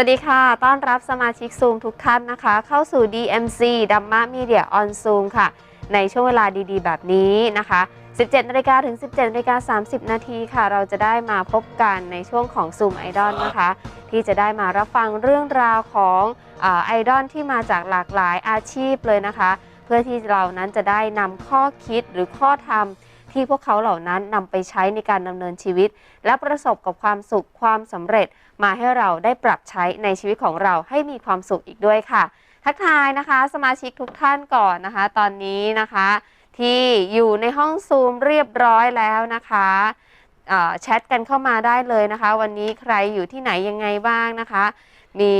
วัสดีค่ะ ต้อนรับสมาชิกซูมทุกท่านนะคะ เข้าสู่ DMC ดัมม a มีเดียออนซูมค่ะ ในช่วงเวลาดีๆ แบบนี้นะคะ 17นาฬิกาถึง 17นาฬิกา30 นาทีค่ะ เราจะได้มาพบกันในช่วงของซูมไอดอลนะคะ ที่จะได้มารับฟังเรื่องราวของไอดอลที่มาจากหลากหลายอาชีพเลยนะคะ เพื่อที่เรานั้นจะได้นำข้อคิดหรือข้อธรรม ที่พวกเขาเหล่านั้นนำไปใช้ในการดำเนินชีวิต และประสบกับความสุขความสำเร็จ มาให้เราได้ปรับใช้ในชีวิตของเราให้มีความสุขอีกด้วยค่ะ ทักทายนะคะ สมาชิกทุกท่านก่อนนะคะ ตอนนี้นะคะ ที่อยู่ในห้องซูมเรียบร้อยแล้วนะคะแชทกันเข้ามาได้เลยนะคะ วันนี้ใครอยู่ที่ไหนยังไงบ้างนะคะ มี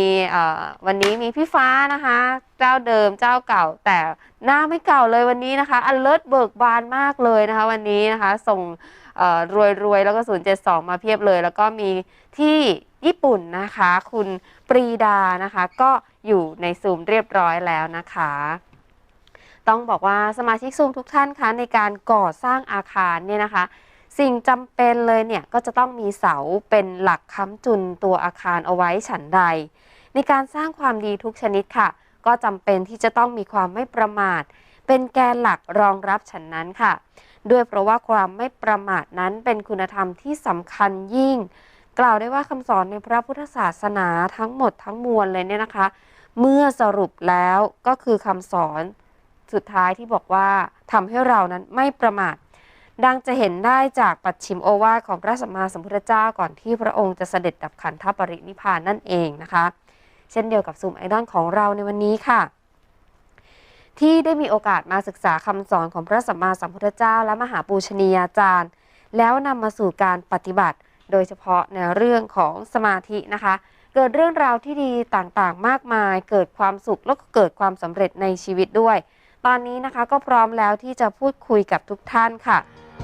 วันนี้มีพี่ฟ้านะคะ เจ้าเดิมเจ้าเก่า แต่หน้าไม่เก่าเลยวันนี้นะคะอันเลิศเบิกบานมากเลยนะคะ วันนี้นะคะส่งรวยรวยๆแล้วก็ 072 มาเพียบเลย แล้วก็มีที่ญี่ปุ่นนะคะ คุณปรีดานะคะ ก็อยู่ในซูมเรียบร้อยแล้วนะคะ ต้องบอกว่าสมาชิกซูมทุกท่านคะในการก่อสร้างอาคารเนี่ยนะคะ สิ่งจำเป็นเลยเนี่ยก็จะต้องมีเสาเป็นหลักค้ำจุนตัวอาคารเอาไว้ฉันใด ในการสร้างความดีทุกชนิดค่ะ ก็จำเป็นที่จะต้องมีความไม่ประมาท เป็นแกนหลักรองรับฉันนั้นค่ะ ด้วยเพราะว่าความไม่ประมาทนั้นเป็นคุณธรรมที่สำคัญยิ่ง กล่าวได้ว่าคำสอนในพระพุทธศาสนาทั้งหมดทั้งมวลเลยเนี่ยนะคะ เมื่อสรุปแล้วก็คือคำสอนสุดท้ายที่บอกว่าทำให้เรานั้นไม่ประมาท ดังจะเห็นได้จากปัจฉิมโอวาทของพระสัมมาสัมพุทธเจ้าก่อนที่พระองค์จะเสด็จดับขันธปรินิพานนั่นเองนะคะ เช่นเดียวกับซูมไอดอลของเราในวันนี้ค่ะ ที่ได้มีโอกาสมาศึกษาคำสอนของพระสัมมาสัมพุทธเจ้า และมหาปูชนียาจารย์ แล้วนำมาสู่การปฏิบัติ โดยเฉพาะในเรื่องของสมาธินะคะ เกิดเรื่องราวที่ดีต่างๆ มากมาย เกิดความสุขแล้วก็เกิดความสำเร็จในชีวิตด้วย ตอนนี้นะคะก็พร้อมแล้วที่จะพูดคุยกับทุกท่านค่ะ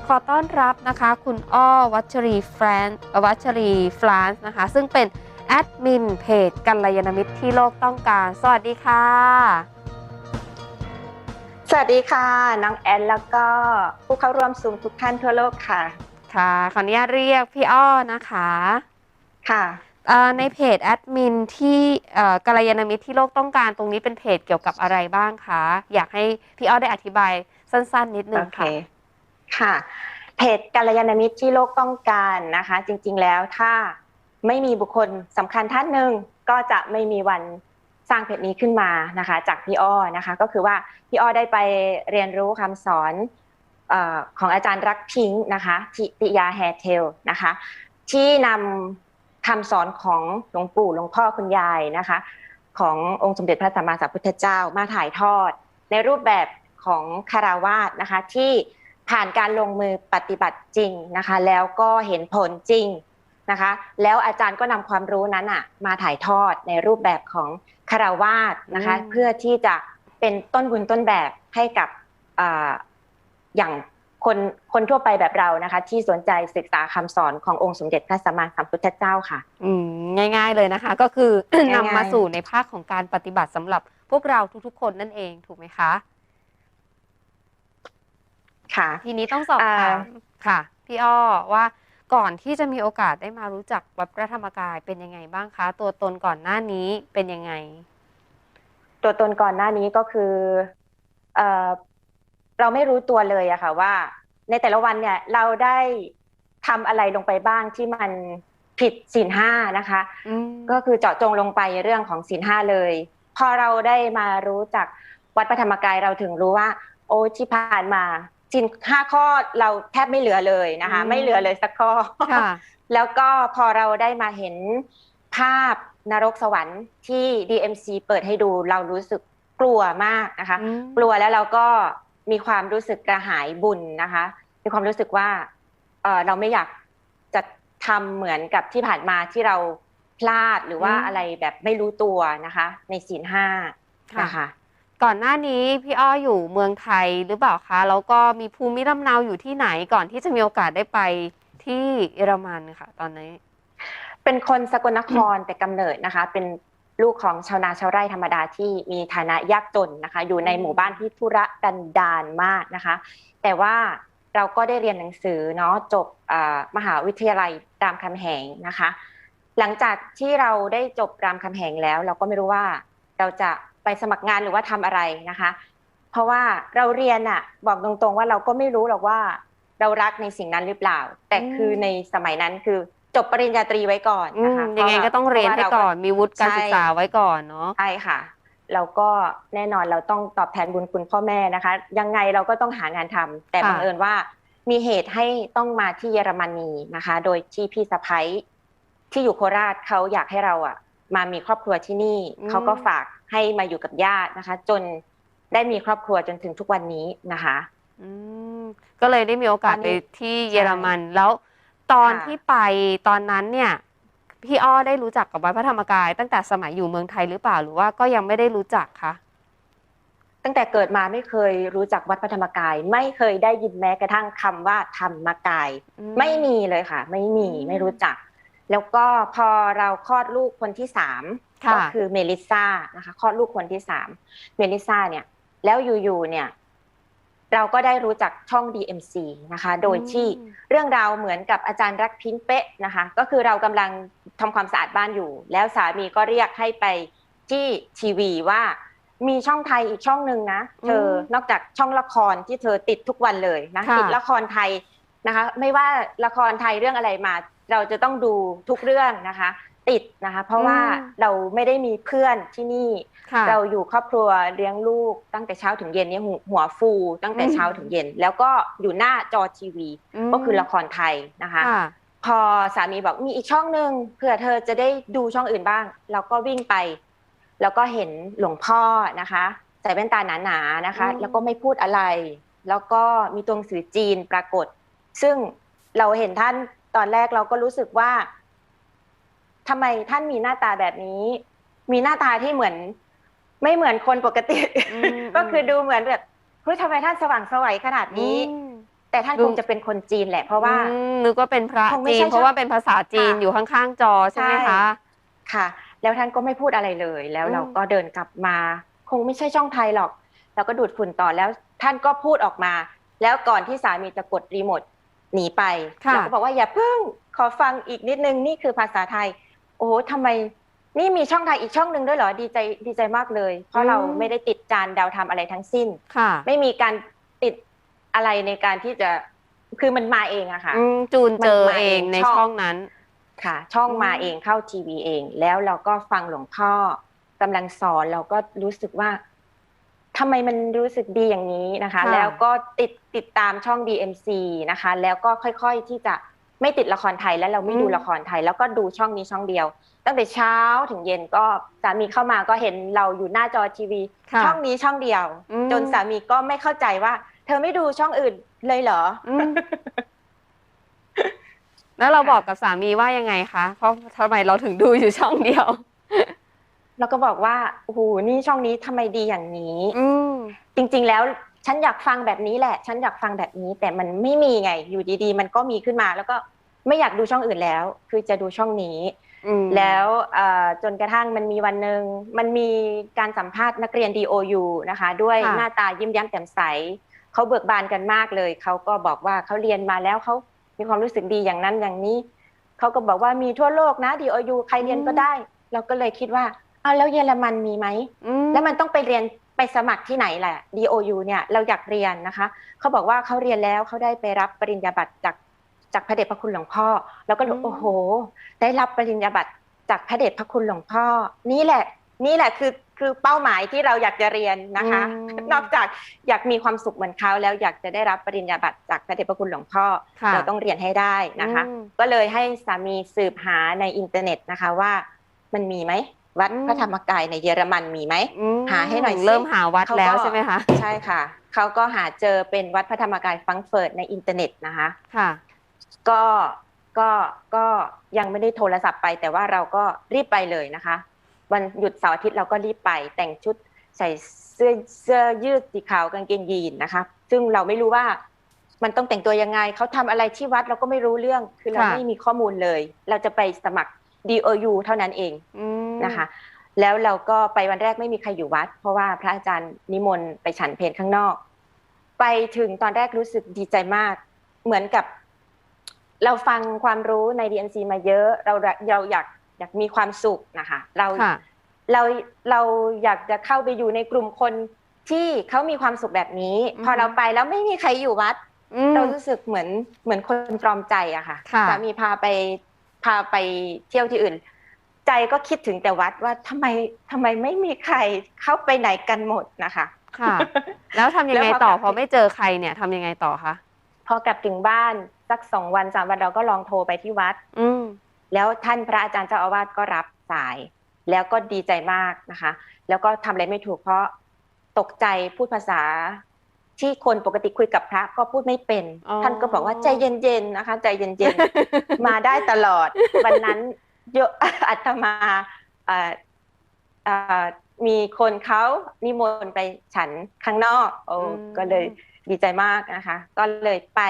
ขอต้อนรับนะคะ คุณอ้อวัชรีแฟรนวัชรีฟรานซ์นะคะ ซึ่งเป็นแอดมินเพจกัลยาณมิตรที่โลกต้องการ สวัสดีค่ะ สวัสดีค่ะน้องแอนแล้วก็ผู้เข้าร่วมซูมทุกท่านทั่วโลกค่ะ ค่ะ ขออนุญาตเรียกพี่อ้อนะคะ ค่ะเอ่อในเพจแอดมินที่เอ่อกัลยาณมิตรที่โลกต้องการตรงนี้เป็นเพจเกี่ยวกับอะไรบ้างคะ อยากให้พี่อ้อได้อธิบายสั้นๆ นิดนึโองเคค่ะ ค่ะเพจกัลยาณมิตรที่โลกต้องการนะคะ จริง ๆแล้วถ้าไม่มีบุคคลสำคัญท่านหนึ่งก็จะไม่มีวันสร้างเพจนี้ขึ้นมานะคะ จากพี่อ้อนะคะ ก็คือว่าพี่อ้อได้ไปเรียนรู้คำสอนออของอาจารย์รักพิงค์นะคะทิติยาแฮเทลนะคะ ที่นำคำสอนของหลวงปู่หลวงพ่อคุณยายนะคะ ขององค์สมเด็จพระสัมมาสัมพุทธเจ้ามาถ่ายทอด ในรูปแบบของคาราวาสนะคะที่ ผ่านการลงมือปฏิบัติจริงนะคะ แล้วก็เห็นผลจริงนะคะ แล้วอาจารย์ก็นำความรู้นั้นอะมาถ่ายทอดในรูปแบบของคาราวาสนะคะอืมเพื่อที่จะเป็นต้นบุญต้นแบบให้กับอ่าอย่างคนคนทั่วไปแบบเรานะคะ ที่สนใจศึกษาคำสอนขององค์สมเด็จพระสัมมาสัมพุทธเจ้าค่ะ อืมง่าย ๆเลยนะคะ ก็คือง่ายๆนำมาสู่ในภาคของการปฏิบัติสำหรับพวกเราทุกๆ คนนั่นเองถูกไหมคะ ค่ะ ทีนี้ต้องสอบถามอ่าค่ะ พี่อ้อว่าก่อนที่จะมีโอกาสได้มารู้จักวัดพระธรรมกายเป็นยังไงบ้างคะ ตัวตนก่อนหน้านี้เป็นยังไง ตัวตนก่อนหน้านี้ก็คือเอ่อเราไม่รู้ตัวเลยอะค่ะว่า ในแต่ละวันเนี่ยเราได้ทำอะไรลงไปบ้างที่มันผิดศีลห้านะคะอืมก็คือเจาะจงลงไปเรื่องของศีลห้าเลย พอเราได้มารู้จักวัดพระธรรมกายเราถึงรู้ว่า โอ้ที่ผ่านมา ศีลห้าข้อเราแทบไม่เหลือเลยนะคะอืมไม่เหลือเลยสักข้อค่ะแล้วก็พอเราได้มาเห็นภาพนรกสวรรค์ที่ DMC เปิดให้ดูเรารู้สึกกลัวมากนะคะอืมกลัวแล้วเราก็มีความรู้สึกกระหายบุญนะคะ มีความรู้สึกว่าเออเราไม่อยากจะทำเหมือนกับที่ผ่านมาที่เราพลาดหรือว่าอืมอะไรแบบไม่รู้ตัวนะคะ ในศีลห้านะคะ ก่อนหน้านี้พี่อ้ออยู่เมืองไทยหรือเปล่าคะ แล้วก็มีภูมิลำเนาอยู่ที่ไหนก่อนที่จะมีโอกาสได้ไปที่เยอรมันค่ะ ตอนนี้ เป็นคนสกลนครแต่กำเนิดนะคะ เป็นลูกของชาวนาชาวไร่ธรรมดาที่มีฐานะยากจนนะคะ อยู่ในหมู่บ้านที่ธุระกันดารมากนะคะ แต่ว่าเราก็ได้เรียนหนังสือเนาะจบมหาวิทยาลัยรามคำแหงนะคะ หลังจากที่เราได้จบรามคำแหงแล้ว เราก็ไม่รู้ว่าเราจะ ไปสมัครงานหรือว่าทำอะไรนะคะ เพราะว่าเราเรียนอะบอกตรงๆว่าเราก็ไม่รู้หรอกว่าเรารักในสิ่งนั้นหรือเปล่า แต่อืมคือในสมัยนั้นคือจบปริญญาตรีไว้ก่อนอืนะมคะยังไงก็ต้องเรียนให้ก่อน มีวุฒิการศึกษาไว้ก่อนเนาะใช่ค่ะเราก็แน่นอนเราต้องตอบแทนบุญคุณพ่อแม่นะคะ ยังไงเราก็ต้องหางานทำแต่ค่ะบังเอิญว่ามีเหตุให้ต้องมาที่เยอรมนีนะคะ โดยที่พี่สะพ้ยที่อยู่โคราชเขาอยากให้เราอะ มามีครอบครัวที่นี่ เขาก็ฝากให้มาอยู่กับญาตินะคะ จนได้มีครอบครัวจนถึงทุกวันนี้นะคะอืมก็เลยได้มีโอกาสตอนไปนี้ที่เยอรมัน แล้วตอนค่ะที่ไปตอนนั้นเนี่ยพี่อ้อได้รู้จักกับวัดพระธรรมกาย ตั้งแต่สมัยอยู่เมืองไทยหรือเปล่าหรือว่าก็ยังไม่ได้รู้จักคะตั้งแต่เกิดมาไม่เคยรู้จักวัดพระธรรมกาย ไม่เคยได้ยินแม้กระทั่งคำว่าธรรมกายอืไม่มีเลยค่ะ ไม่มีอืมไม่รู้จัก แล้วก็พอเราคลอดลูกคนที่สามค่ะก็คือเมลิซ่านะคะคลอดลูกคนที่สามเมลิซ่าเนี่ย แล้วอยู่ๆเนี่ย เราก็ได้รู้จักช่อง DMC นะคะ โดยที่อืมเรื่องราวเหมือนกับอาจารย์รักพินเป๊ะนะคะ ก็คือเรากำลังทำความสะอาดบ้านอยู่ แล้วสามีก็เรียกให้ไปที่ทีวีว่ามีช่องไทยอีกช่องหนึ่งนะเธออมนอกจากช่องละครที่เธอติดทุกวันเลยนะค่ะติดละครไทยนะคะ ไม่ว่าละครไทยเรื่องอะไรมา เราจะต้องดูทุกเรื่องนะคะ ติดนะคะ เพราะว่าเราไม่ได้มีเพื่อนที่นี่ค่ะเราอยู่ครอบครัวเลี้ยงลูกตั้งแต่เช้าถึงเย็นเนี่ยหัวหัวฟูตั้งแต่อืมเช้าถึงเย็น แล้วก็อยู่หน้าจอทีวีมก็คือละครไทยนะคะค่ะพอสามีบอกมีอีกช่องหนึ่งเผื่อเธอจะได้ดูช่องอื่นบ้าง เราก็วิ่งไป แล้วก็เห็นหลวงพ่อนะคะใส่แว่นตาหนาๆนะคะอืมแล้วก็ไม่พูดอะไร แล้วก็มีตัวหนังสือจีนปรากฏ ซึ่งเราเห็นท่าน ตอนแรกเราก็รู้สึกว่าทำไมท่านมีหน้าตาแบบนี้ มีหน้าตาที่เหมือน ไม่เหมือนคนปกติอืมก็คือดูเหมือนแบบเฮ้ยทำไมท่านสว่างไสวัยขนาดนี้อืมแต่ท่านดูคงจะเป็นคนจีนแหละ เพราะว่าอืมนึกว่าเป็นพระคงไม่จีใช่นเพราะว่าเป็นภาษาจีนค่ะอยู่ข้างๆจอใช่ไหมใช่คะค่ะ แล้วท่านก็ไม่พูดอะไรเลย แล้วอืมเราก็เดินกลับมา คงไม่ใช่ช่องไทยหรอกเราก็ดูดฝุ่นต่อแล้วท่านก็พูดออกมา แล้วก่อนที่สามีจะกดรีโมท หนีไปค่ะเราก็บอกว่าอย่าเพิ่งขอฟังอีกนิดนึงนี่คือภาษาไทย โอ้โหทำไมนี่มีช่องไทยอีกช่องหนึ่งด้วยเหรอดีใจดีใจมากเลย เพราะเราไม่ได้ติดจานดาวทำอะไรทั้งสิ้นค่ะ ไม่มีการติดอะไรในการที่จะคือมันมาเองอะค่ะอืมจูนเจอมันมาเอเองงในช่องช่องนั้นค่ะ ช่องอืมมาเองเข้าทีวีเอง แล้วเราก็ฟังหลวงพ่อกำลังสอนเราก็รู้สึกว่า ทำไมมันรู้สึกดีอย่างนี้นะคะ แล้วก็ติดติดตามช่อง DMC นะคะ แล้วก็ค่อยๆที่จะไม่ติดละครไทยแล้วเราไม่ดูละครไทย แล้วก็ดูช่องนี้ช่องเดียว ตั้งแต่เช้าถึงเย็นก็สามีเข้ามาก็เห็นเราอยู่หน้าจอทีวีค่ะช่องนี้ช่องเดียวอืมจนสามีก็ไม่เข้าใจว่า เธอไม่ดูช่องอื่นเลยเหรออืมแล้วเราบอกกับสามีว่ายังไงคะเพราะทำไมเราถึงดูอยู่ช่องเดียว แล้วก็บอกว่าโอ้โหนี่ช่องนี้ทำไมดีอย่างนี้อืมจริง ๆ แล้วฉันอยากฟังแบบนี้แหละ ฉันอยากฟังแบบนี้ แต่มันไม่มีไง อยู่ดีๆ มันก็มีขึ้นมา แล้วก็ไม่อยากดูช่องอื่นแล้ว คือจะดูช่องนี้อืมแล้วเอ่อจนกระทั่งมันมีวันหนึ่งมันมีการสัมภาษณ์นักเรียน DOU นะคะ ด้วยค่ะหน้าตายิ้มแย้มแจ่มใสเขาเบิกบานกันมากเลยเขาก็บอกว่าเขาเรียนมาแล้วเขามีความรู้สึกดีอย่างนั้นอย่างนี้เขาก็บอกว่ามีทั่วโลกนะ DOU ใครเรียนก็ได้ เราก็เลยคิดว่า อ้าวแล้วเยอรมันมีไหมอืมแล้วมันต้องไปเรียนไปสมัครที่ไหนแหละ DOU เนี่ยเราอยากเรียนนะคะ เขาบอกว่าเขาเรียนแล้วเขาได้ไปรับปริญญาบัตรจากจากพระเดชพระคุณหลวงพ่อ แล้วก็รู้โอ้โห ได้รับปริญญาบัตรจากพระเดชพระคุณหลวงพ่อ นี่แหละ นี่แหละคือคือเป้าหมายที่เราอยากจะเรียนนะคะอืมนอกจากอยากมีความสุขเหมือนเขาแล้วอยากจะได้รับปริญญาบัตรจากพระเดชพระคุณหลวงพ่อค่ะเราต้องเรียนให้ได้นะคะอืมก็เลยให้สามีสืบหาในอินเทอร์เน็ตนะคะว่ามันมีไหม วัดอืมพระธรรมกายในเยอรมันมีไหมอืมหาให้หน่อยสิเริ่มหาวัดเขาก็แล้วใช่ไหมคะใช่ค่ะเขาก็หาเจอเป็นวัดพระธรรมกายฟรังก์เฟิร์ตในอินเทอร์เน็ตนะคะค่ะ ก็ก็ก็ยังไม่ได้โทรศัพท์ไป แต่ว่าเราก็รีบไปเลยนะคะ วันหยุดเสาร์อาทิตย์เราก็รีบไปแต่งชุดใส่เสื้อเสื้อยืดสีขาวกางเกงยีนนะคะ ซึ่งเราไม่รู้ว่ามันต้องแต่งตัวยังไงเขาทำอะไรที่วัดเราก็ไม่รู้เรื่อง คือเราค่ะไม่มีข้อมูลเลย เราจะไปสมัคร DOU เท่านั้นเองอืมนะคะ แล้วเราก็ไปวันแรกไม่มีใครอยู่วัด เพราะว่าพระอาจารย์นิมนต์ไปฉันเพลข้างนอก ไปถึงตอนแรกรู้สึกดีใจมาก เหมือนกับ เราฟังความรู้ใน DMC มาเยอะ เราเราอยากอยากมีความสุขนะคะ เราค่ะเราเราอยากจะเข้าไปอยู่ในกลุ่มคนที่เขามีความสุขแบบนี้อือฮึพอเราไปแล้วไม่มีใครอยู่วัดอืมเรารู้สึกเหมือนเหมือนคนตรอมใจอะค่ะค่ะสามีพาไป พาไปเที่ยวที่อื่น ใจก็คิดถึงแต่วัดว่าทำไมทำไมไม่มีใครเข้าไปไหนกันหมดนะคะค่ะ แล้วทำยังไงแล้วพอต่อกลับพอไม่เจอใครเนี่ยทำยังไงต่อคะพอกลับถึงบ้านสักสองวันสามวันเราก็ลองโทรไปที่วัด อืมแล้วท่านพระอาจารย์เจ้าอาวาสก็รับสาย แล้วก็ดีใจมากนะคะ แล้วก็ทำอะไรไม่ถูกเพราะตกใจพูดภาษา ที่คนปกติคุยกับพระก็พูดไม่เป็นอ๋อท่านก็บอกว่าใจเย็นๆนะคะใจเย็นๆมาได้ตลอด วันนั้นโยอัตมาเอ่อเอ่อมีคนเขานิมนต์ไปฉันข้างนอก โอ้อืมก็เลยดีใจมากนะคะ ก็เลยไป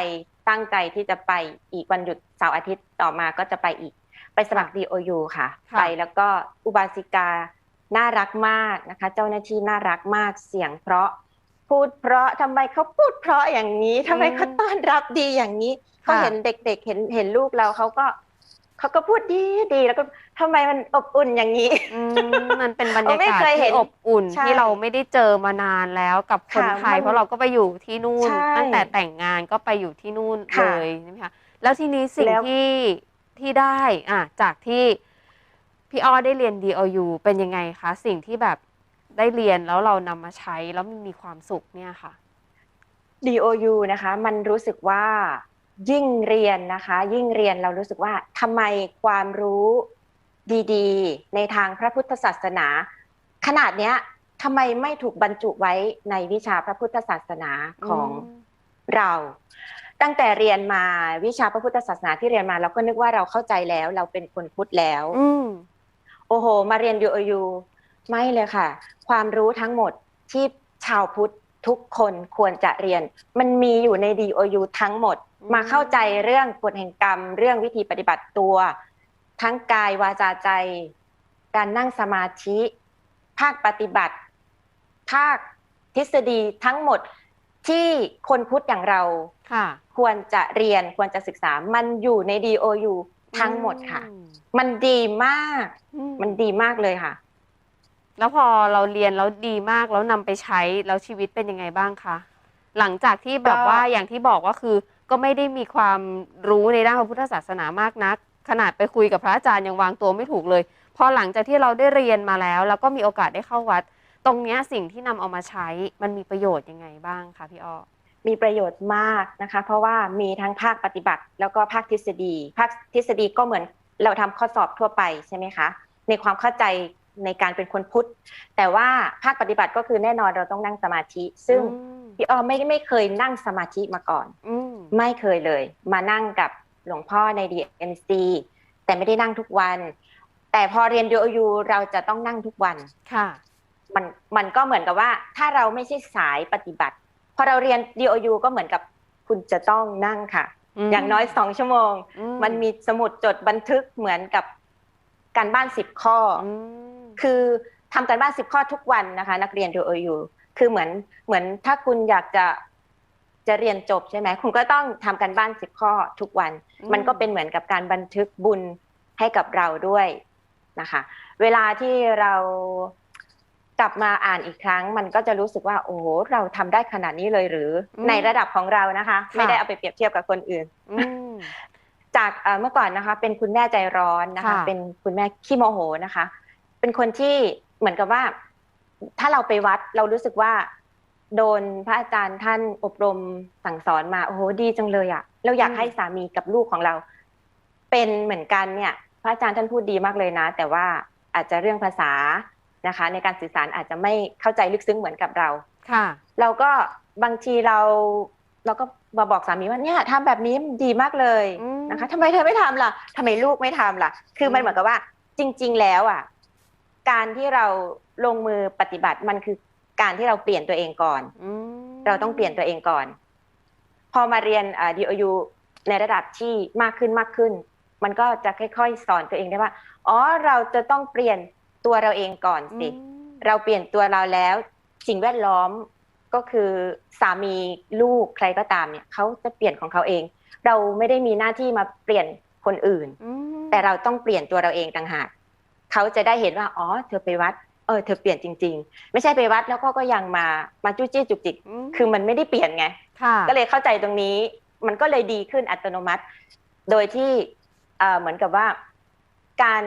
ตั้งใจที่จะไปอีกวันหยุดเสาร์อาทิตย์ต่อมาก็จะไปอีก ไปสมัคร DOU ค่ะค่ะ ไปแล้วก็อุบาสิกาน่ารักมากนะคะ เจ้าหน้าที่น่ารักมากเสียงเพราะ พูดเพราะทำไมเขาพูดเพราะอย่างนี้ทำไมเขาต้อนรับดีอย่างนี้เขาเห็นเด็กๆ เห็นเห็นลูกเราเขาก็เขาก็พูดดีดีแล้วก็ทำไมมันอบอุ่นอย่างนี้อืมมันเป็นบรรยาไม่กาศเคยเห็ที่นอบอุ่นใช่ที่เราไม่ได้เจอมานานแล้วกับคนค่ะไทยมันเพราะเราก็ไปอยู่ที่นู่นใช่ตั้งแต่แต่งงานก็ไปอยู่ที่นู่นค่ะเลยใช่ไหมคะแล้วทีนี้สิ่งแล้วที่ที่ได้อะจากที่พี่อ้อได้เรียน DOU เป็นยังไงคะ สิ่งที่แบบ ได้เรียนแล้วเรานำมาใช้แล้วมันมีความสุขเนี่ยค่ะ DOU นะคะ มันรู้สึกว่ายิ่งเรียนนะคะ ยิ่งเรียนเรารู้สึกว่าทำไมความรู้ดีๆ ในทางพระพุทธศาสนา ขนาดเนี้ยทำไมไม่ถูกบรรจุไว้ในวิชาพระพุทธศาสนาของเรา ตั้งแต่เรียนมาวิชาพระพุทธศาสนาที่เรียนมาเราก็นึกว่าเราเข้าใจแล้ว เราเป็นคนพุทธแล้วอืมโอ้โห มาเรียน DOU ไม่เลยค่ะ ความรู้ทั้งหมดที่ชาวพุทธทุกคนควรจะเรียน มันมีอยู่ใน DOU ทั้งหมดอืมมาเข้าใจเรื่องกฎแห่งกรรม เรื่องวิธีปฏิบัติตัว ทั้งกายวาจาใจ การนั่งสมาธิ ภาคปฏิบัติ ภาคทฤษฎีทั้งหมดที่คนพุทธอย่างเราค่ะควรจะเรียนควรจะศึกษา มันอยู่ใน DOU ทั้งหมดค่ะอืมมันดีมากอืมันดีมากเลยค่ะ แล้วพอเราเรียนแล้วดีมากแล้วนำไปใช้แล้วชีวิตเป็นยังไงบ้างคะหลังจากที่แบบก็ว่าอย่างที่บอกว่าคือก็ไม่ได้มีความรู้ในด้านพระพุทธศาสนามากนัก ขนาดไปคุยกับพระอาจารย์ยังวางตัวไม่ถูกเลย พอหลังจากที่เราได้เรียนมาแล้ว แล้วก็มีโอกาสได้เข้าวัด ตรงเนี้ยสิ่งที่นำเอามาใช้มันมีประโยชน์ยังไงบ้างคะพี่อ้อ มีประโยชน์มากนะคะ เพราะว่ามีทั้งภาคปฏิบัติ แล้วก็ภาคทฤษฎี ภาคทฤษฎีก็เหมือนเราทำข้อสอบทั่วไปใช่ไหมคะ ในความเข้าใจ ในการเป็นคนพุทธ แต่ว่าภาคปฏิบัติก็คือแน่นอนเราต้องนั่งสมาธิ ซึ่งอืมพี่อ้อไม่ไม่เคยนั่งสมาธิมาก่อนอืมไม่เคยเลย มานั่งกับหลวงพ่อใน DMC แต่ไม่ได้นั่งทุกวัน แต่พอเรียน DOU เราจะต้องนั่งทุกวันค่ะ มันมันก็เหมือนกับว่า ถ้าเราไม่ใช่สายปฏิบัติพอเราเรียน DOU ก็เหมือนกับคุณจะต้องนั่งค่ะมอย่างน้อยสองชั่วโมงอืมันมีสมุดจดบันทึกเหมือนกับ การบ้านสิบข้อออืมคือทำการบ้านสิบข้อทุกวันนะคะ นักเรียน DOU คือเหมือนเหมือนถ้าคุณอยากจะจะเรียนจบใช่ไหมคุณก็ต้องทำการบ้านสิบข้อทุกวันอืมมันก็เป็นเหมือนกับการบันทึกบุญให้กับเราด้วยนะคะ เวลาที่เรากลับมาอ่านอีกครั้ง มันก็จะรู้สึกว่า โอ้โหเราทำได้ขนาดนี้เลยหรืออมในระดับของเรานะคะค่ะไม่ได้เอาไปเปรียบเทียบกับคนอื่นอืม จากเอ่อเมื่อก่อนนะคะเป็นคุณแม่ใจร้อนนะคะค่ะเป็นคุณแม่ขี้โมโหนะคะ เป็นคนที่เหมือนกับว่า ถ้าเราไปวัดเรารู้สึกว่า โดนพระอาจารย์ท่านอบรมสั่งสอนมาโอ้โหดีจังเลยอะ่ะเราอยากให้สามีกับลูกของเรา เป็นเหมือนกันเนี่ย พระอาจารย์ท่านพูดดีมากเลยนะ แต่ว่าอาจจะเรื่องภาษานะคะ ในการสื่อสารอาจจะไม่เข้าใจลึกซึ้งเหมือนกับเราค่ะ เราก็บางทีเรา เราก็มาบอกสามีว่าเนี่ยทำแบบนี้ดีมากเลยอืมนะคะทำไมเธอไม่ทำล่ะทำไมลูกไม่ทำล่ะ คือมันอืมเหมือนกับว่า จริง ๆ แล้วอะ การที่เราลงมือปฏิบัติมันคือการที่เราเปลี่ยนตัวเองก่อนอืมเราต้องเปลี่ยนตัวเองก่อน พอมาเรียนอ่า DOU ในระดับที่มากขึ้นมากขึ้น มันก็จะค่อยๆ สอนตัวเองได้ว่า อ๋อเราจะต้องเปลี่ยนตัวเราเองก่อนสิอืมเราเปลี่ยนตัวเราแล้ว สิ่งแวดล้อม ก็คือสามีลูกใครก็ตามเนี่ยเขาจะเปลี่ยนของเขาเอง เราไม่ได้มีหน้าที่มาเปลี่ยนคนอื่นอืมแต่เราต้องเปลี่ยนตัวเราเองต่างหากเขาจะได้เห็นว่าอ๋อ เธอไปวัดเออเธอเปลี่ยนจริง ๆ ไม่ใช่ไปวัดแล้วก็ก็ยังมามาจู้จี้จุกจิกอืมคือมันไม่ได้เปลี่ยนไงค่ะก็เลยเข้าใจตรงนี้ มันก็เลยดีขึ้นอัตโนมัติ โดยที่เอ่อเหมือนกับว่าการ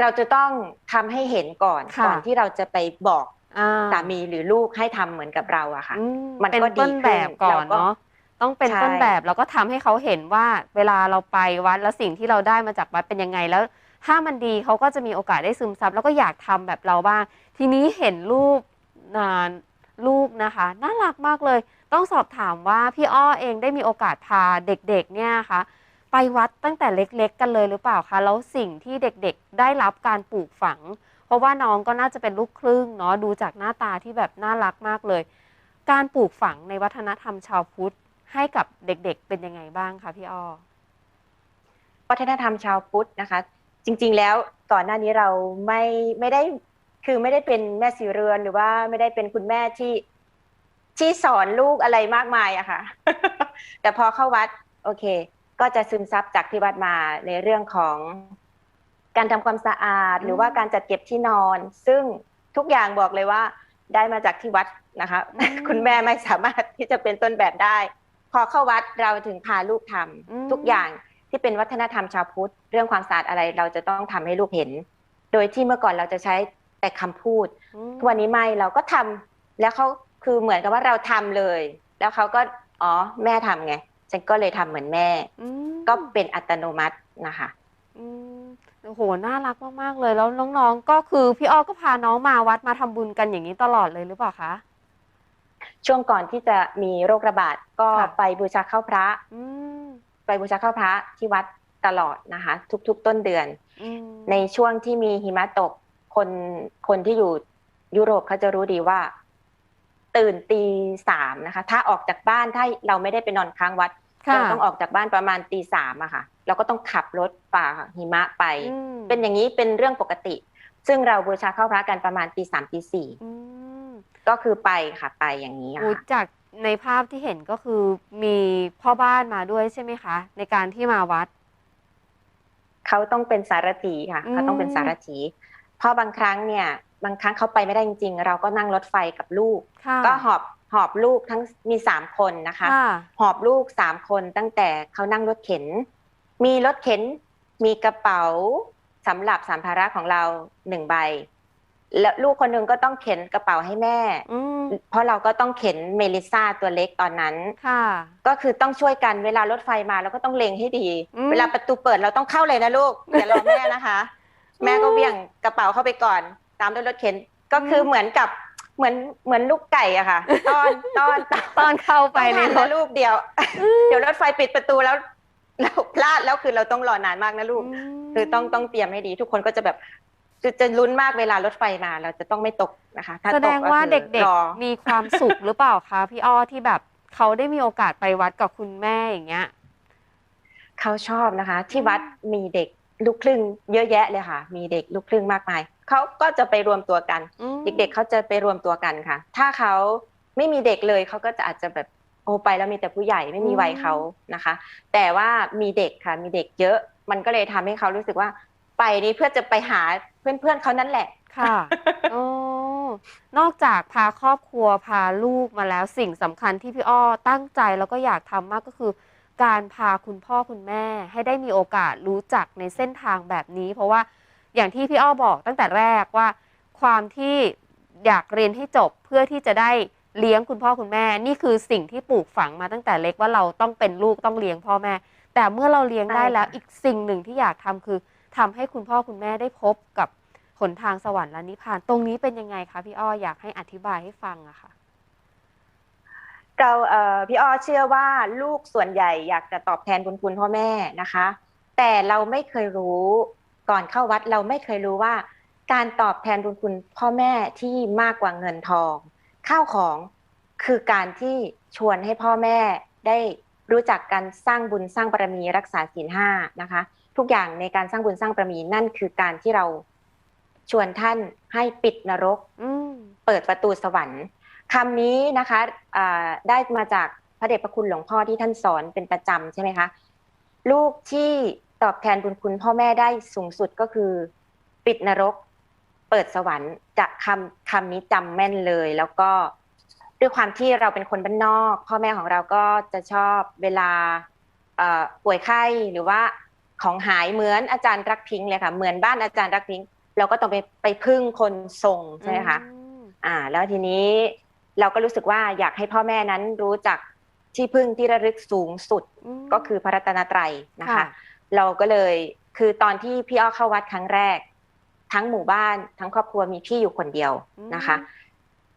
เราจะต้องทำให้เห็นก่อนค่ะก่อนที่เราจะไปบอกอ่า สามีหรือลูกให้ทำเหมือนกับเราอะค่ะอืมันเป็นก็ดีต้นแบบก่อนขึ้นแล้วก็เนาะต้องเป็นใช่ต้นแบบแล้วก็ทำให้เขาเห็นว่าเวลาเราไปวัดแล้วสิ่งที่เราได้มาจากวัดเป็นยังไงแล้วถ้ามันดีเขาก็จะมีโอกาสได้ซึมซับแล้วก็อยากทำแบบเราบ้าง ทีนี้เห็นรูปอ่าลูกนะคะน่ารักมากเลย ต้องสอบถามว่าพี่อ้อเองได้มีโอกาสพาเด็กๆเนี่ยนะคะไปวัดตั้งแต่เล็กๆ กันเลยหรือเปล่าคะแล้วสิ่งที่เด็กๆ ได้รับการปลูกฝังเพ ราะว่าน้องก็น่าจะเป็นลูกครึ่งเนาะดูจากหน้าตาที่แบบน่ารักมากเลย การปลูกฝังในวัฒนธรรมชาวพุทธให้กับเด็กๆเป็นยังไงบ้างคะพี่อ้อวัฒนธรรมชาวพุทธนะคะ จริง ๆ แล้วก่อนหน้านี้เราไม่ไม่ได้คือไม่ได้เป็นแม่สีเรือนหรือว่าไม่ได้เป็นคุณแม่ที่ที่สอนลูกอะไรมากมายอะค่ะ แต่พอเข้าวัด โอเค ก็จะซึมซับจากที่วัดมาในเรื่องของ การทำความสะอาดอืมหรือว่าการจัดเก็บที่นอน ซึ่งทุกอย่างบอกเลยว่าได้มาจากที่วัดนะคะ คุณแม่ไม่สามารถที่จะเป็นต้นแบบได้ พอเข้าวัดเราถึงพาลูกทำอืมทุกอย่างที่เป็นวัฒนธรรมชาวพุทธ เรื่องความสะอาดอะไรเราจะต้องทำให้ลูกเห็น โดยที่เมื่อก่อนเราจะใช้แต่คำพูดอืมทุกวันนี้ไม่เราก็ทำแล้วเขาคือเหมือนกับว่าเราทำเลย แล้วเขาก็อ๋อแม่ทำไง ฉันก็เลยทำเหมือนแม่อืมก็เป็นอัตโนมัตินะคะอืม โอ้โห น่ารักมากๆเลย แล้วน้องๆ ก็คือพี่อ้อก็พาน้องมาวัดมาทำบุญกันอย่างนี้ตลอดเลยหรือเปล่าคะ ช่วงก่อนที่จะมีโรคระบาดก็ค่ะ ไปบูชาข้าวพระ อืมไปบูชาข้าวพระที่วัดตลอดนะคะ ทุกๆ ต้นเดือน อืมในช่วงที่มีหิมะตกคนคนที่อยู่ยุโรปเขาจะรู้ดีว่า ตื่นตีสามนะคะ ถ้าออกจากบ้านถ้าเราไม่ได้ไปนอนค้างวัดค่ะ เราต้องออกจากบ้านประมาณตีสามอะค่ะ เราก็ต้องขับรถฝ่าหิมะไปอืมเป็นอย่างนี้เป็นเรื่องปกติ ซึ่งเราบูชาเข้าพระกันประมาณตีสามตีสี่อืมก็คือไปค่ะไปอย่างนี้อะอู้ค่ะจากในภาพที่เห็นก็คือมีพ่อบ้านมาด้วยใช่ไหมคะ ในการที่มาวัด เขาต้องเป็นสารถีค่ะอืมเขาต้องเป็นสารถีเพราะบางครั้งเนี่ย บางครั้งเขาไปไม่ได้จริงๆ เราก็นั่งรถไฟกับลูกค่ะก็หอบ หอบลูกทั้งมีสามคนนะคะค่ะหอบลูกสามคนตั้งแต่เขานั่งรถเข็น มีรถเข็น มีกระเป๋าสำหรับสัมภาระของเราหนึ่งใบ แล้วลูกคนหนึ่งก็ต้องเข็นกระเป๋าให้แม่อืมเพราะเราก็ต้องเข็นเมลิซาตัวเล็กตอนนั้นค่ะก็คือต้องช่วยกันเวลารถไฟมาเราก็ต้องเล็งให้ดีอืมเวลาประตูเปิดเราต้องเข้าเลยนะลูกอย่ารอแม่นะคะ แม่ก็เบี่ยงกระเป๋าเข้าไปก่อน ตามด้วยรถเข็นก็คือเหมือนกับ เหมือนเหมือนลูกไก่อะค่ะต้อนต้อนต้อนตอนเข้าไปไปในในรรถถลูกเดียว เดี๋ยวรถไฟปิดประตูแล้วเราพลาดแล้วคือเราต้องรอนานมากนะลูก คือต้องต้องเตรียมให้ดี ทุกคนก็จะแบบจะจะลุ้นมากเวลารถไฟมา เราจะต้องไม่ตกนะคะถ้าแสตดกงก็ว่าคือเด็กรอๆมีความสุขหรือเปล่าคะพี่อ้อที่แบบเขาได้มีโอกาสไปวัดกับคุณแม่อย่างเงี้ยเขาชอบนะคะ ที่วัดมีเด็กลูกครึ่งเยอะแยะเลยค่ะ มีเด็กลูกครึ่งมากมาย เขาก็จะไปรวมตัวกันอืมเด็กๆเขาจะไปรวมตัวกันค่ะ ถ้าเขาไม่มีเด็กเลยเขาก็จะอาจจะแบบโอ้ไปแล้วมีแต่ผู้ใหญ่ไม่มีวัยเขานะคะ แต่ว่ามีเด็กค่ะมีเด็กเยอะ มันก็เลยทำให้เขารู้สึกว่าไปนี่เพื่อจะไปหาเพื่อนๆเขานั่นแหละค่ะโอ้นอกจากพาครอบครัวพาลูกมาแล้วสิ่งสำคัญที่พี่อ้อตั้งใจแล้วก็อยากทำมากก็คือ การพาคุณพ่อคุณแม่ให้ได้มีโอกาสรู้จักในเส้นทางแบบนี้ เพราะว่า อย่างที่พี่อ้อบอกตั้งแต่แรกว่า ความที่อยากเรียนให้จบเพื่อที่จะได้เลี้ยงคุณพ่อคุณแม่ นี่คือสิ่งที่ปลูกฝังมาตั้งแต่เล็กว่าเราต้องเป็นลูกต้องเลี้ยงพ่อแม่ แต่เมื่อเราเลี้ยงได้แล้วใช่ค่ะอีกสิ่งหนึ่งที่อยากทำคือทำให้คุณพ่อคุณแม่ได้พบกับหนทางสวรรค์และนิพพานตรงนี้เป็นยังไงคะพี่อ้ออยากให้อธิบายให้ฟังอะค่ะเราเอ่อพี่อ้อเชื่อว่าลูกส่วนใหญ่อยากจะตอบแทนบุญคุณพ่อแม่นะคะ แต่เราไม่เคยรู้ ก่อนเข้าวัดเราไม่เคยรู้ว่า การตอบแทนบุญคุณพ่อแม่ที่มากกว่าเงินทองข้าวของคือการที่ชวนให้พ่อแม่ได้รู้จักการสร้างบุญสร้างบารมีรักษาศีลห้านะคะ ทุกอย่างในการสร้างบุญสร้างบารมีนั่นคือการที่เราชวนท่านให้ปิดนรกอืมเปิดประตูสวรรค์คำนี้นะคะอ่าได้มาจากพระเดชพระคุณหลวงพ่อที่ท่านสอนเป็นประจำใช่ไหมคะ ลูกที่ ตอบแทนบุญคุณพ่อแม่ได้สูงสุดก็คือ ปิดนรก เปิดสวรรค์จะคำคำนี้จำแม่นเลย แล้วก็ด้วยความที่เราเป็นคนบ้านนอก พ่อแม่ของเราก็จะชอบเวลาเอ่อป่วยไข้หรือว่าของหายเหมือนอาจารย์รักพิงค์เลยค่ะ เหมือนบ้านอาจารย์รักพิงค์เราก็ต้องไปไปพึ่งคนส่งใช่ไหมคะอืมอ่า แล้วทีนี้เราก็รู้สึกว่าอยากให้พ่อแม่นั้นรู้จักที่พึ่งที่ระลึกสูงสุดมก็คือพระรัตนตรัยนะคะค่ะ เราก็เลยคือตอนที่พี่อ้อเข้าวัดครั้งแรก ทั้งหมู่บ้านทั้งครอบครัวมีพี่อยู่คนเดียวนะคะ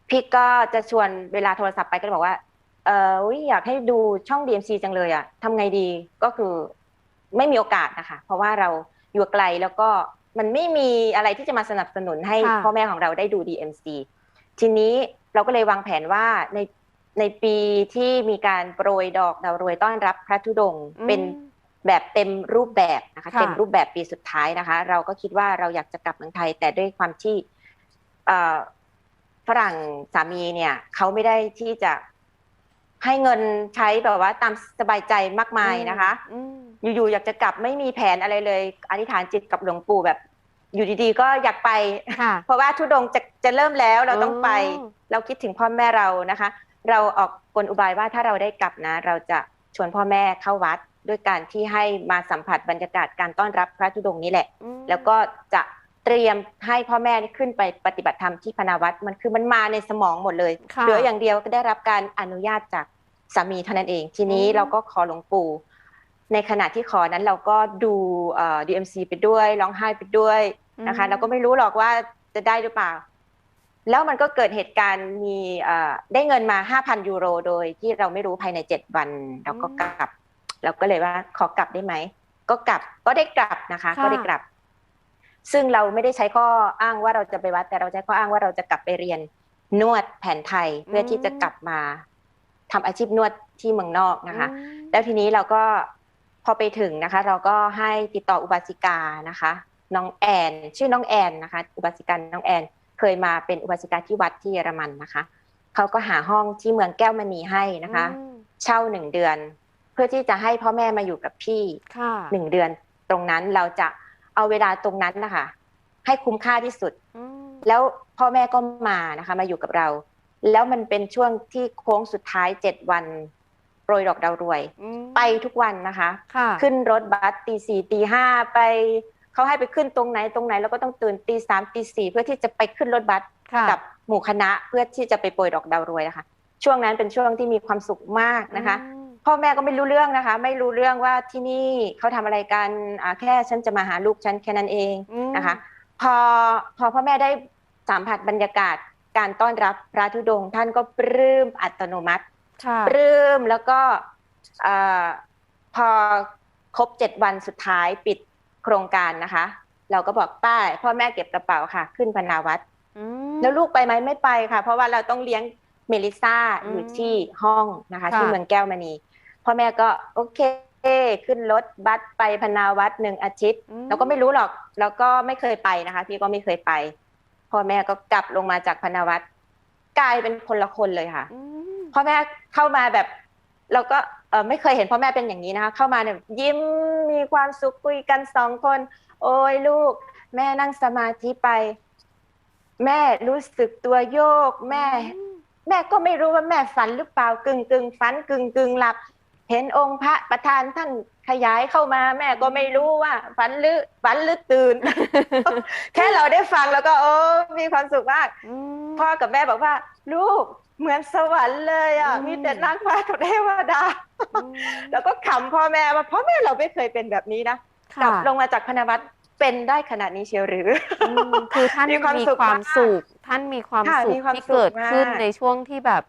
พี่ก็จะชวนเวลาโทรศัพท์ไปก็จะบอกว่า เอออุ๊ยอยากให้ดูช่อง DMC จังเลยอะทำไงดีก็คือไม่มีโอกาสนะคะ เพราะว่าเราอยู่ไกลแล้วก็มันไม่มีอะไรที่จะมาสนับสนุนให้ค่ะพ่อแม่ของเราได้ดู DMC ทีนี้เราก็เลยวางแผนว่าในในปีที่มีการโปรยดอกดาวรวยต้อนรับพระธุดงค์เป็นอืม แบบเต็มรูปแบบนะคะค่ะเต็มรูปแบบปีสุดท้ายนะคะ เราก็คิดว่าเราอยากจะกลับเมืองไทย แต่ด้วยความที่เอ่อฝรั่งสามีเนี่ยเขาไม่ได้ที่จะให้เงินใช้แบบว่าตามสบายใจมากมายนะคะอืมอยู่ๆอยากจะกลับไม่มีแผนอะไรเลย อธิษฐานจิตกับหลวงปู่แบบ อยู่ดีๆก็อยากไปค่ะเพราะว่าทุดงค์จะจะเริ่มแล้วเราต้องไปอ๋อเราคิดถึงพ่อแม่เรานะคะ เราออกกลอุบายว่าถ้าเราได้กลับนะ เราจะชวนพ่อแม่เข้าวัด ด้วยการที่ให้มาสัมผัสบรรยากาศการต้อนรับพระธุดงค์นี้แหละอืมแล้วก็จะเตรียมให้พ่อแม่นี่ขึ้นไปปฏิบัติธรรมที่พนาวัดมันคือมันมาในสมองหมดเลยค่ะเหลืออย่างเดียวก็ได้รับการอนุญาตจากสามีเท่านั้นเอง ทีนี้อืมเราก็ขอหลวงปู่ในขณะที่ขอนั้นเราก็ดูเอ่อ DMC ไปด้วยร้องไห้ไปด้วยนะคะ เราก็ไม่รู้หรอกว่าจะได้หรือเปล่า แล้วมันก็เกิดเหตุการณ์มีเอ่อได้เงินมา 5,000 ยูโร โดยที่เราไม่รู้ภายใน 7 วัน เราก็กลับ เราก็เลยว่าขอกลับได้ไหมก็กลับก็ได้กลับนะคะค่ะก็ได้กลับ ซึ่งเราไม่ได้ใช้ข้ออ้างว่าเราจะไปวัด แต่เราใช้ข้ออ้างว่าเราจะกลับไปเรียนนวดแผนไทยเพื่อที่จะกลับมาทำอาชีพนวดที่เมืองนอกนะคะอืมแล้วทีนี้เราก็พอไปถึงนะคะ เราก็ให้ติดต่ออุบาสิกานะคะ น้องแอนชื่อน้องแอนนะคะ อุบาสิกาน้องแอน เคยมาเป็นอุบาสิกาที่วัดที่เยอรมันนะคะเขาก็หาห้องที่เมืองแก้วมณีให้นะคะอืมเช่าหนึ่งเดือน เพื่อที่จะให้พ่อแม่มาอยู่กับพี่ค่ะหนึ่งเดือนตรงนั้นเราจะเอาเวลาตรงนั้นนะคะให้คุ้มค่าที่สุดอืมแล้วพ่อแม่ก็มานะคะ มาอยู่กับเรา แล้วมันเป็นช่วงที่โค้งสุดท้ายเจ็ดวันโปรยดอกดาวรวยอืมไปทุกวันนะคะค่ะขึ้นรถบัสตีสี่ตีห้าไปเขาให้ไปขึ้นตรงไหนตรงไหนเราก็ต้องตื่นตีสามตีสี่เพื่อที่จะไปขึ้นรถบัสค่ะกับหมู่คณะเพื่อที่จะไปโปรยดอกดาวรวยนะคะ ช่วงนั้นเป็นช่วงที่มีความสุขมากนะคะอืม พ่อแม่ก็ไม่รู้เรื่องนะคะ ไม่รู้เรื่องว่าที่นี่เขาทำอะไรกันอ่าแค่ฉันจะมาหาลูกฉันแค่นั้นเองอืมนะคะ พอพอพ่อแม่ได้สัมผัสบรรยากาศการต้อนรับพระธุดงค์ท่านก็ปลื้มอัตโนมัติค่ะปลื้มแล้วก็เออพอครบเจ็ดวันสุดท้ายปิดโครงการนะคะ เราก็บอกป้าพ่อแม่เก็บกระเป๋าค่ะ ขึ้นพนาวัดอืมแล้วลูกไปไหมไม่ไปค่ะ เพราะว่าเราต้องเลี้ยงเมลิซ่าอืมอยู่ที่ห้องนะคะค่ะที่เมืองแก้วมณี พ่อแม่ก็โอเคขึ้นรถบัสไปพนาวัดหนึ่งอาทิตย์อืมเราก็ไม่รู้หรอกเราก็ไม่เคยไปนะคะ พี่ก็ไม่เคยไปพ่อแม่ก็กลับลงมาจากพนาวัดกลายเป็นคนละคนเลยค่ะอืมพ่อแม่เข้ามาแบบ เราก็เออไม่เคยเห็นพ่อแม่เป็นอย่างนี้นะคะ เข้ามาเนี่ยยิ้มมีความสุขคุยกันสองคน โอ้ยลูก แม่นั่งสมาธิไป แม่รู้สึกตัวโยก แม่ แม่ก็ไม่รู้ว่าแม่ฝันหรือเปล่ากึ่งกึ่งฝันกึ่งกึ่งหลับ เห็นองค์พระประธานท่านขยายเข้ามาแม่ก็ไม่รู้ว่าฝันหรือฝันหรือตื่น แค่เราได้ฟังแล้วก็ โอ้มีความสุขมากอืมพ่อกับแม่บอกว่า ลูกเหมือนสวรรค์เลยอะอืมมีแต่นางฟ้ากับเทวดาอืมแล้วก็ขำพ่อแม่ว่าพ่อแม่เราไม่เคยเป็นแบบนี้นะกลัค่ะบลงมาจากพนวัตเป็นได้ขนาดนี้เชียวหรืออืมคือท่านมีมีความสุขความมากสุข ท่านมีความค่ะสุขมีความที่สุขเกิดขึ้นมากในช่วงที่แบบ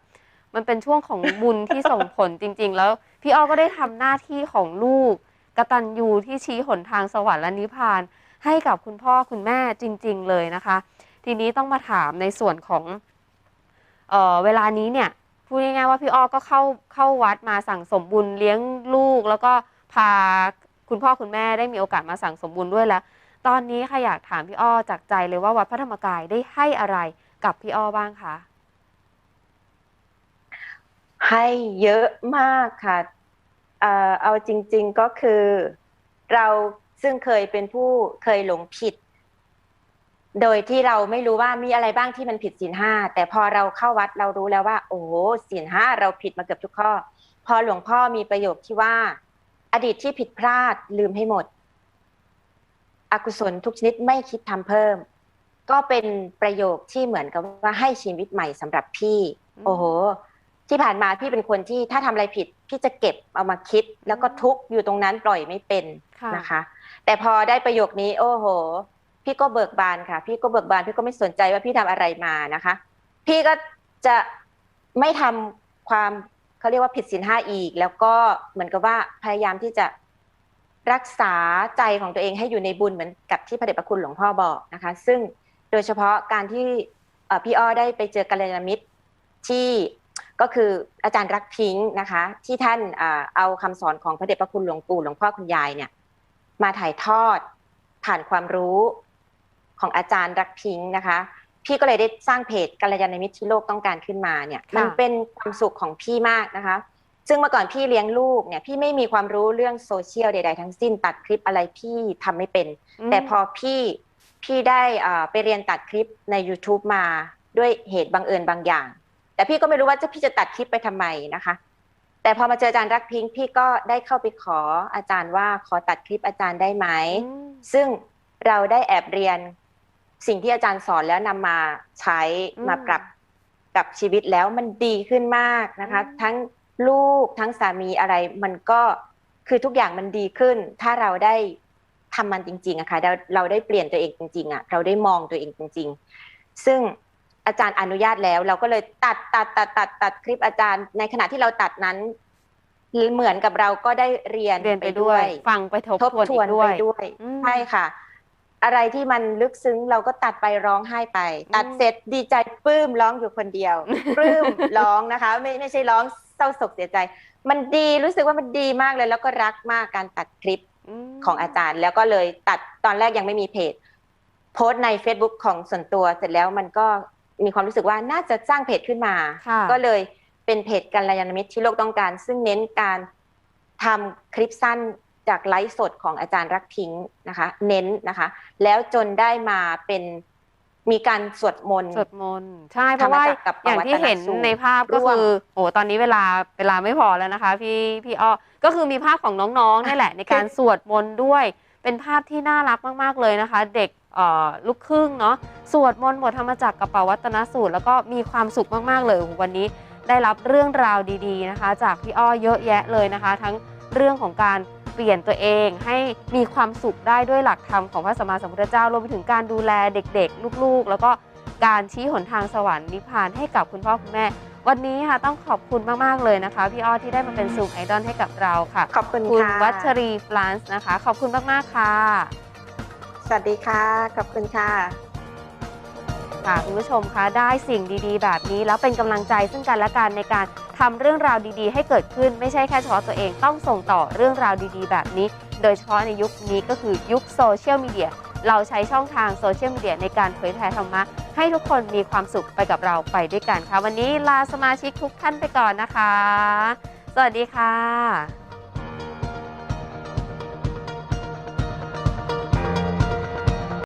มันเป็นช่วงของบุญที่ส่งผลจริง ๆ แล้ว พี่อ้อก็ได้ทำหน้าที่ของลูกกตัญญูที่ชี้หนทางสวรรค์และนิพพาน ให้กับคุณพ่อคุณแม่จริง ๆ เลยนะคะ ทีนี้ต้องมาถามในส่วนของเออเวลานี้เนี่ยพูดง่ายๆว่าพี่อ้อก็เข้าเข้าวัดมาสั่งสมบุญเลี้ยงลูก แล้วก็พาคุณพ่อคุณแม่ได้มีโอกาสมาสั่งสมบุญด้วยแล้ว ตอนนี้ค่ะอยากถามพี่อ้อจากใจเลยว่าวัดพระธรรมกายได้ให้อะไรกับพี่อ้อบ้างคะ ให้เยอะมากค่ะเอาจริง ๆก็คือ เราซึ่งเคยเป็นผู้เคยหลงผิด โดยที่เราไม่รู้ว่ามีอะไรบ้างที่มันผิดศีลห้าแต่พอเราเข้าวัดเรารู้แล้วว่า โอ้ศีลห้าเราผิดมาเกือบทุกข้อ พอหลวงพ่อมีประโยคที่ว่า อดีตที่ผิดพลาดลืมให้หมด อกุศลทุกชนิดไม่คิดทำเพิ่ม ก็เป็นประโยคที่เหมือนกับว่าให้ชีวิตใหม่สำหรับพี่ โอ้โห ที่ผ่านมาพี่เป็นคนที่ถ้าทำอะไรผิดพี่จะเก็บเอามาคิด แล้วก็ทุกข์อยู่ตรงนั้นปล่อยไม่เป็นค่ะนะคะ แต่พอได้ประโยคนี้ โอ้โห พี่ก็เบิกบานค่ะ พี่ก็เบิกบาน พี่ก็ไม่สนใจว่าพี่ทำอะไรมานะคะ พี่ก็จะไม่ทำความเขาเรียกว่าผิดศีลห้าอีก แล้วก็เหมือนกับว่าพยายามที่จะรักษาใจของตัวเองให้อยู่ในบุญเหมือนกับที่พระเดชพระคุณหลวงพ่อบอกนะคะ ซึ่งโดยเฉพาะการที่เอ่อพี่อ้อได้ไปเจอกัลยาณมิตรที่ ก็คืออาจารย์รักพิงค์นะคะ ที่ท่านอ่าเอาคำสอนของพระเดชพระคุณหลวงปู่หลวงพ่อคุณยายเนี่ย มาถ่ายทอดผ่านความรู้ของอาจารย์รักพิงค์นะคะ พี่ก็เลยได้สร้างเพจกัลยาณมิตรที่โลกต้องการขึ้นมาเนี่ยค่ะมันเป็นความสุขของพี่มากนะคะ ซึ่งเมื่อก่อนพี่เลี้ยงลูกเนี่ย พี่ไม่มีความรู้เรื่องโซเชียลใด ๆ ทั้งสิ้นตัดคลิปอะไรพี่ทำไม่เป็นมแต่พอพี่พี่ได้อ่าไปเรียนตัดคลิปใน YouTube มาด้วยเหตุบังเอิญบางอย่าง แต่พี่ก็ไม่รู้ว่าจะพี่จะตัดคลิปไปทำไมนะคะ แต่พอมาเจออาจารย์รักพิงค์พี่ก็ได้เข้าไปขออาจารย์ว่าขอตัดคลิปอาจารย์ได้ไหมอืมซึ่งเราได้แอบเรียนสิ่งที่อาจารย์สอนแล้วนำมาใช้อืมมาปรับกับชีวิตแล้วมันดีขึ้นมากนะคะอืมทั้งลูกทั้งสามีอะไร มันก็คือทุกอย่างมันดีขึ้น ถ้าเราได้ทำมันจริงๆอะค่ะเราเราได้เปลี่ยนตัวเองจริงๆอะเราได้มองตัวเองจริง ๆ ซึ่ง อาจารย์อนุญาตแล้ว เราก็เลยตัดตัดตัดตัดตัดคลิปอาจารย์ ในขณะที่เราตัดนั้น เหมือนกับเราก็ได้เรียนเรียนไปด้วย ฟังไปทบทบทวนทอีวนกด้วไปยด้วยอืมใช่ค่ะ อะไรที่มันลึกซึ้งเราก็ตัดไปร้องไห้ไป ตัดอืมเสร็จดีใจปลื้มร้องอยู่คนเดียวปลื้มร้องนะคะ ไม่ไม่ใช่ร้องเศร้าโศกเสียใจ มันดีรู้สึกว่ามันดีมากเลย แล้วก็รักมากการตัดคลิปมของอาจารย์ แล้วก็เลยตัดตอนแรกยังไม่มีเพจโพสต์ใน Facebook ของส่วนตัวเสร็จแล้วมันก็ มีความรู้สึกว่าน่าจะสร้างเพจขึ้นมาค่ะก็เลยเป็นเพจกัลยาณมิตรที่โลกต้องการ ซึ่งเน้นการทำคลิปสั้นจากไลฟ์สดของอาจารย์รักพิงค์นะคะ เน้นนะคะ แล้วจนได้มาเป็นมีการสวดมนต์สวดมนต์ใช่เพราะว่าธรรมจักรกับอย่างที่เห็นปวัตนสูตรในภาพก็ร่วมคือโอ้ตอนนี้เวลาเวลาไม่พอแล้วนะคะ พี่พี่อ้อก็คือมีภาพของน้องๆนี่แหละ ในการสวดมนต์ด้วย เป็นภาพที่น่ารักมากๆเลยนะคะ เด็กเอ่อ ลูกครึ่งเนาะสวดมนต์บทธรรมจักรกับปวัตนสูตร แล้วก็มีความสุขมากๆเลยโอ้โหวันนี้ได้รับเรื่องราวดีๆนะคะ จากพี่อ้อเยอะแยะเลยนะคะ ทั้งเรื่องของการเปลี่ยนตัวเองให้มีความสุขได้ด้วยหลักธรรมของพระสัมมาสัมพุทธเจ้ารวมไปถึงการดูแลเด็กๆ ลูกๆ แล้วก็การชี้หนทางสวรรค์นิพพานให้กับคุณพ่อคุณแม่ วันนี้ค่ะต้องขอบคุณมาก ๆ เลยนะคะ พี่อ้อที่ได้มาเป็นซูมไอดอลให้กับเราค่ะ ขอบคุณคุณค่ะวัชรีฟลานซ์นะคะ ขอบคุณมาก ๆ ค่ะ สวัสดีค่ะ ขอบคุณค่ะค่ะคุณผู้ชมคะได้สิ่งดีๆ แบบนี้ แล้วเป็นกำลังใจซึ่งกันและกันในการทำเรื่องราวดีๆ ให้เกิดขึ้นไม่ใช่แค่เฉพาะตัวเองต้องส่งต่อเรื่องราวดีๆ แบบนี้ โดยเฉพาะในยุคนี้ก็คือยุคโซเชียลมีเดียเราใช้ช่องทางโซเชียลมีเดียในการเผยแผ่ธรรมะ ให้ทุกคนมีความสุขไปกับเราไปด้วยกันค่ะ วันนี้ลาสมาชิกทุกท่านไปก่อนนะคะ สวัสดีค่ะ